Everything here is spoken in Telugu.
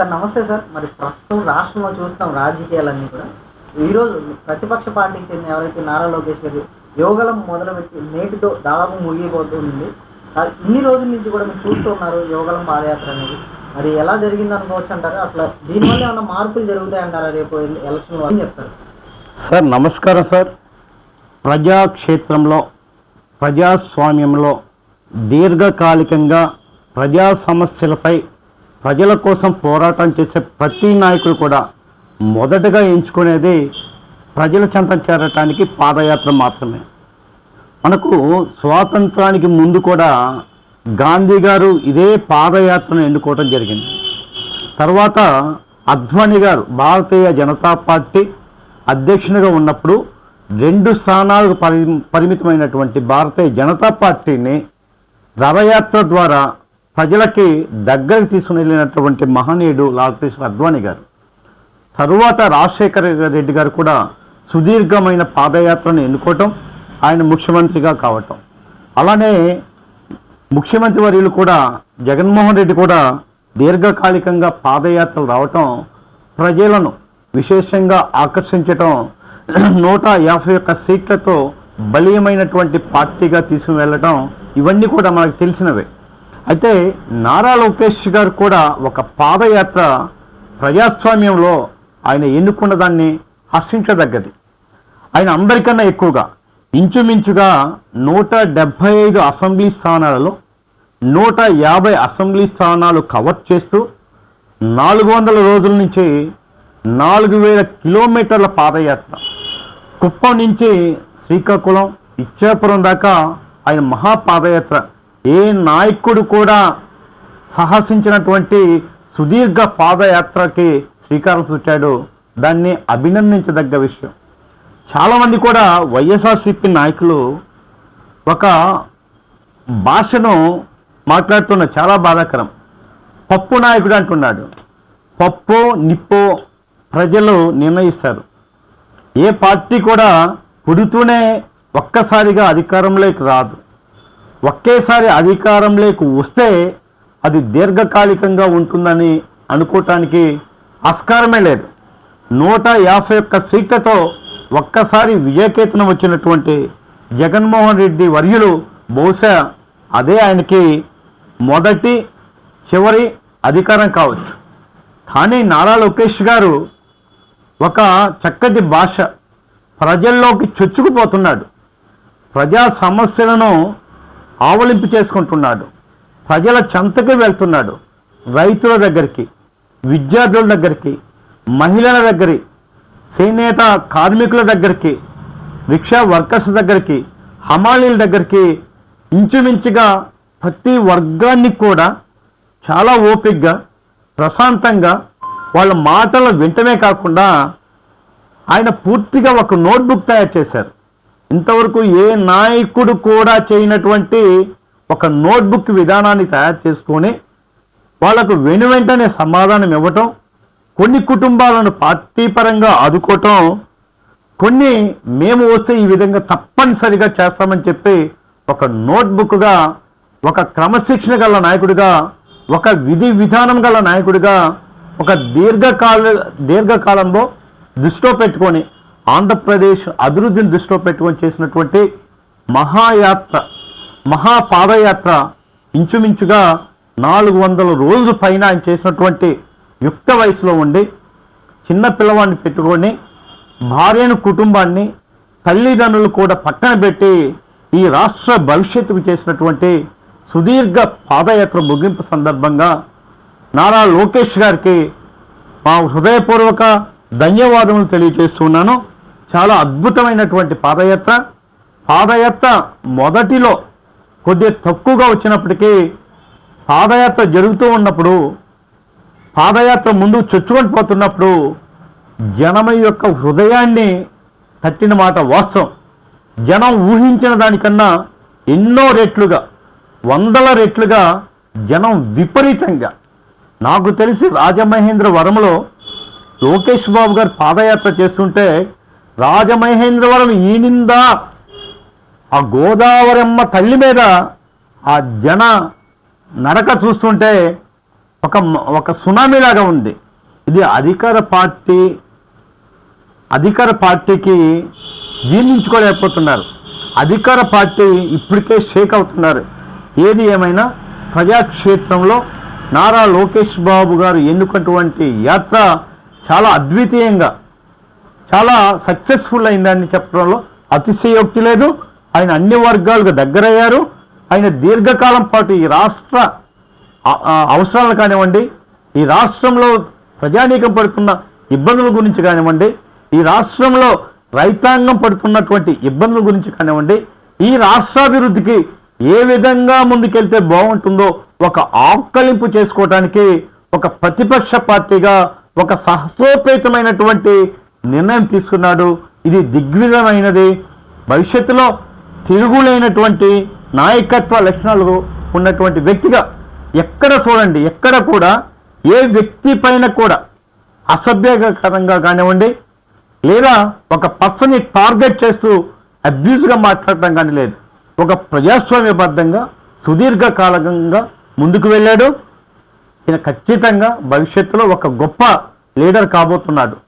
సార్ నమస్తే సార్. మరి ప్రస్తుతం రాష్ట్రంలో చూస్తాం రాజకీయాలన్నీ కూడా. ఈరోజు ప్రతిపక్ష పార్టీకి చెందిన ఎవరైతే నారా లోకేష్ గారు యోగలం మొదలుపెట్టి నేటితో దాదాపు ముగిపోతుంది ఇన్ని రోజుల నుంచి కూడా మీరు చూస్తూ ఉన్నారు యోగలం పాదయాత్ర అనేది. మరి ఎలా జరిగింది అనుకోవచ్చు అంటారు? అసలు దీనివల్ల ఏమైనా మార్పులు జరుగుతాయంటారా రేపు ఎలక్షన్ అని చెప్తారు. సార్ నమస్కారం సార్. ప్రజాక్షేత్రంలో ప్రజాస్వామ్యంలో దీర్ఘకాలికంగా ప్రజా సమస్యలపై ప్రజల కోసం పోరాటం చేసే ప్రతి నాయకుడు కూడా మొదటగా ఎంచుకునేది ప్రజల చెంత చేరటానికి పాదయాత్ర మాత్రమే. మనకు స్వాతంత్రానికి ముందు కూడా గాంధీ గారు ఇదే పాదయాత్రను ఎన్నుకోవటం జరిగింది. తర్వాత అద్వానీ గారు భారతీయ జనతా పార్టీ అధ్యక్షునిగా ఉన్నప్పుడు రెండు స్థానాలకు పరి పరిమితమైనటువంటి భారతీయ జనతా పార్టీని రథయాత్ర ద్వారా ప్రజలకి దగ్గరికి తీసుకుని వెళ్ళినటువంటి మహనీయుడు లాల్ కృష్ణ అద్వానీ గారు. తరువాత రాజశేఖర రెడ్డి గారు కూడా సుదీర్ఘమైన పాదయాత్రను ఎన్నుకోవటం ఆయన ముఖ్యమంత్రిగా కావటం. అలానే ముఖ్యమంత్రి వర్యులు కూడా జగన్మోహన్ రెడ్డి కూడా దీర్ఘకాలికంగా పాదయాత్రలు రావటం ప్రజలను విశేషంగా ఆకర్షించటం నూట యాభై ఒక్క సీట్లతో బలీయమైనటువంటి పార్టీగా తీసుకుని వెళ్ళటం ఇవన్నీ కూడా మనకు తెలిసినవే. అయితే నారా లోకేష్ గారు కూడా ఒక పాదయాత్ర ప్రజాస్వామ్యంలో ఆయన ఎన్నుకున్న దాన్ని హర్షించదగ్గది. ఆయన అందరికన్నా ఎక్కువగా ఇంచుమించుగా నూట డెబ్భై ఐదు అసెంబ్లీ స్థానాలలో నూట యాభై అసెంబ్లీ స్థానాలు కవర్ చేస్తూ నాలుగు వందల రోజుల నుంచి నాలుగు వేల కిలోమీటర్ల పాదయాత్ర. కుప్పం నుంచి శ్రీకాకుళం ఇచ్చాపురం దాకా ఆయన మహాపాదయాత్ర ఏ నాయకుడు కూడా సాహసించినటువంటి సుదీర్ఘ పాదయాత్రకి శ్రీకారం చుట్టాడు. దాన్ని అభినందించదగ్గ విషయం. చాలామంది కూడా వైఎస్ఆర్సిపి నాయకులు ఒక భాషను మాట్లాడుతున్న చాలా బాధాకరం. పప్పు నాయకుడు అంటున్నాడు. పప్పు నిప్పు ప్రజలు నిర్ణయిస్తారు. ఏ పార్టీ కూడా పుడుతూనే ఒక్కసారిగా అధికారంలోకి రాదు. ఒకేసారి అధికారంలోకి వస్తే అది దీర్ఘకాలికంగా ఉంటుందని అనుకోవటానికి ఆస్కారమే లేదు. నూట యాభై ఒక్క సీట్లతో ఒక్కసారి విజయకేతనం వచ్చినటువంటి జగన్మోహన్ రెడ్డి వర్యులు బహుశా అదే ఆయనకి మొదటి చివరి అధికారం కావచ్చు. కానీ నారా లోకేష్ గారు ఒక చక్కటి భాష ప్రజల్లోకి చొచ్చుకుపోతున్నాడు. ప్రజా సమస్యలను ఆవలింపు చేసుకుంటున్నాడు. ప్రజల చెంతకి వెళ్తున్నాడు. రైతుల దగ్గరికి విద్యార్థుల దగ్గరికి మహిళల దగ్గరికి చేనేత కార్మికుల దగ్గరికి రిక్షా వర్కర్స్ దగ్గరికి హమాలీల దగ్గరికి ఇంచుమించుగా ప్రతి వర్గాన్ని కూడా చాలా ఓపిగ్గా ప్రశాంతంగా వాళ్ళ మాటలు వింటమే కాకుండా ఆయన పూర్తిగా ఒక నోట్బుక్ తయారు చేశారు. ఇంతవరకు ఏ నాయకుడు కూడా చేయనటువంటి ఒక నోట్బుక్ విధానాన్ని తయారు చేసుకొని వాళ్ళకు వెను వెంటనే సమాధానం ఇవ్వటం కొన్ని కుటుంబాలను పార్టీ పరంగా ఆదుకోవటం కొన్ని మేము వస్తే ఈ విధంగా తప్పనిసరిగా చేస్తామని చెప్పి ఒక నోట్బుక్గా ఒక క్రమశిక్షణ గల నాయకుడిగా ఒక విధి విధానం గల నాయకుడిగా ఒక దీర్ఘకాల దీర్ఘకాలంలో దృష్టిలో పెట్టుకొని ఆంధ్రప్రదేశ్ అభివృద్ధిని దృష్టిలో పెట్టుకొని చేసినటువంటి మహాయాత్ర మహాపాదయాత్ర ఇంచుమించుగా నాలుగు వందల రోజుల పైన ఆయన చేసినటువంటి యుక్త వయసులో ఉండి చిన్న పిల్లవాడిని పెట్టుకొని భార్యను కుటుంబాన్ని తల్లిదండ్రులు కూడా పక్కన పెట్టి ఈ రాష్ట్ర భవిష్యత్తుకు చేసినటువంటి సుదీర్ఘ పాదయాత్ర ముగింపు సందర్భంగా నారా లోకేష్ గారికి మా హృదయపూర్వక ధన్యవాదములు తెలియజేస్తున్నాను. చాలా అద్భుతమైనటువంటి పాదయాత్ర. పాదయాత్ర మొదటిలో కొద్దిగా తక్కువగా వచ్చినప్పటికీ పాదయాత్ర జరుగుతూ ఉన్నప్పుడు పాదయాత్ర ముందు చొచ్చుకొని పోతున్నప్పుడు జనం యొక్క హృదయాన్ని తట్టిన మాట వాస్తవం. జనం ఊహించిన దానికన్నా ఎన్నో రెట్లుగా వందల రెట్లుగా జనం విపరీతంగా. నాకు తెలిసి రాజమహేంద్ర వరంలో లోకేష్ బాబు గారు పాదయాత్ర చేస్తుంటే రాజమహేంద్రవరం ఈనిందా ఆ గోదావరమ్మ తల్లి మీద ఆ జన నడక చూస్తుంటే ఒక ఒక సునామీ లాగా ఉంది. ఇది అధికార పార్టీ అధికార పార్టీకి జీర్ణించుకోలేకపోతున్నారు. అధికార పార్టీ ఇప్పటికే షేక్ అవుతున్నారు. ఏది ఏమైనా ప్రజాక్షేత్రంలో నారా లోకేష్ బాబు గారు ఎన్నుకటువంటి యాత్ర చాలా అద్వితీయంగా చాలా సక్సెస్ఫుల్ అయిందని చెప్పడంలో అతిశయోక్తి లేదు. ఆయన అన్ని వర్గాలకు దగ్గరయ్యారు. ఆయన దీర్ఘకాలం పాటు ఈ రాష్ట్ర అవసరాలు కానివ్వండి ఈ రాష్ట్రంలో ప్రజానీకం పడుతున్న ఇబ్బందుల గురించి కానివ్వండి ఈ రాష్ట్రంలో రైతాంగం పడుతున్నటువంటి ఇబ్బందుల గురించి కానివ్వండి ఈ రాష్ట్రాభివృద్ధికి ఏ విధంగా ముందుకెళ్తే బాగుంటుందో ఒక ఆకలింపు చేసుకోవడానికి ఒక ప్రతిపక్ష పార్టీగా ఒక సహసోపేతమైనటువంటి నిర్ణయం తీసుకున్నాడు. ఇది దిగ్విధమైనది భవిష్యత్తులో తిరుగులేనటువంటి నాయకత్వ లక్షణాలు ఉన్నటువంటి వ్యక్తిగా ఎక్కడ చూడండి ఎక్కడ కూడా ఏ వ్యక్తి పైన కూడా అసభ్యకరంగా కానివ్వండి లేదా ఒక పర్సన్ని టార్గెట్ చేస్తూ అబ్యూజ్గా మాట్లాడటం కానీ లేదు. ఒక ప్రజాస్వామ్యబద్ధంగా సుదీర్ఘకాలంగా ముందుకు వెళ్ళాడు. ఈయన ఖచ్చితంగా భవిష్యత్తులో ఒక గొప్ప లీడర్ కాబోతున్నాడు.